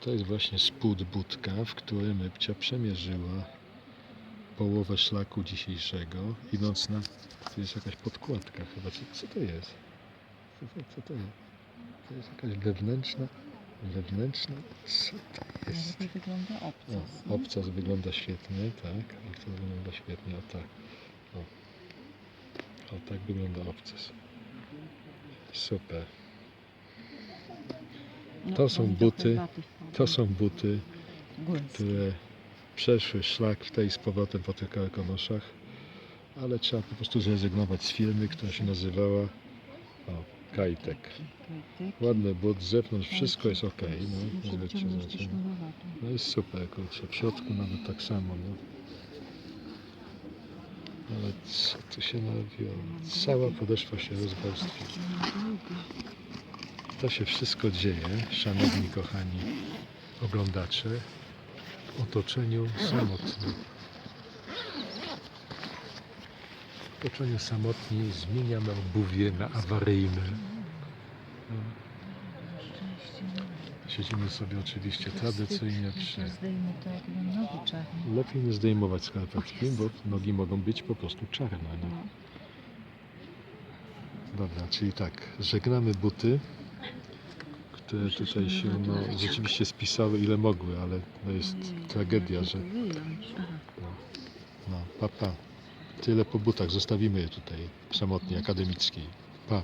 To jest właśnie spód budka, w którym Epcia przemierzyła połowę szlaku dzisiejszego, idąc na... Tu jest jakaś podkładka chyba. Co, co to jest? Co, co, co to jest? To jest jakaś wewnętrzna... Wewnętrzna? Co to jest? Lepiej wygląda obcas. O, obcas wygląda świetnie, tak. Obcas wygląda świetnie, o tak. O, o tak wygląda obcas. Super. No, to są buty. To są buty, Głęzy. które przeszły szlak w tej z powrotem po tych karkonoszach, ale trzeba po prostu zrezygnować z firmy, która się nazywała o, Kajtek. Ładny but, z zewnątrz wszystko jest ok. No, no jest super, kurczę, w środku nawet tak samo. No. Ale co tu się narobiło? Cała podeszwa się rozwarstwiła. To się wszystko dzieje, szanowni kochani oglądacze, w otoczeniu samotnym. W otoczeniu samotni zmieniamy obuwie na awaryjne. No. Siedzimy sobie oczywiście tradycyjnie przy... Lepiej nie zdejmować skarpetki, bo nogi mogą być po prostu czarne. No. Dobra, czyli tak, żegnamy buty, Muszę tutaj się no, rzeczywiście spisały ile mogły, ale to jest tragedia, że. Aha. no, papa. Tyle po butach, zostawimy je tutaj w samotni akademickiej. Pa.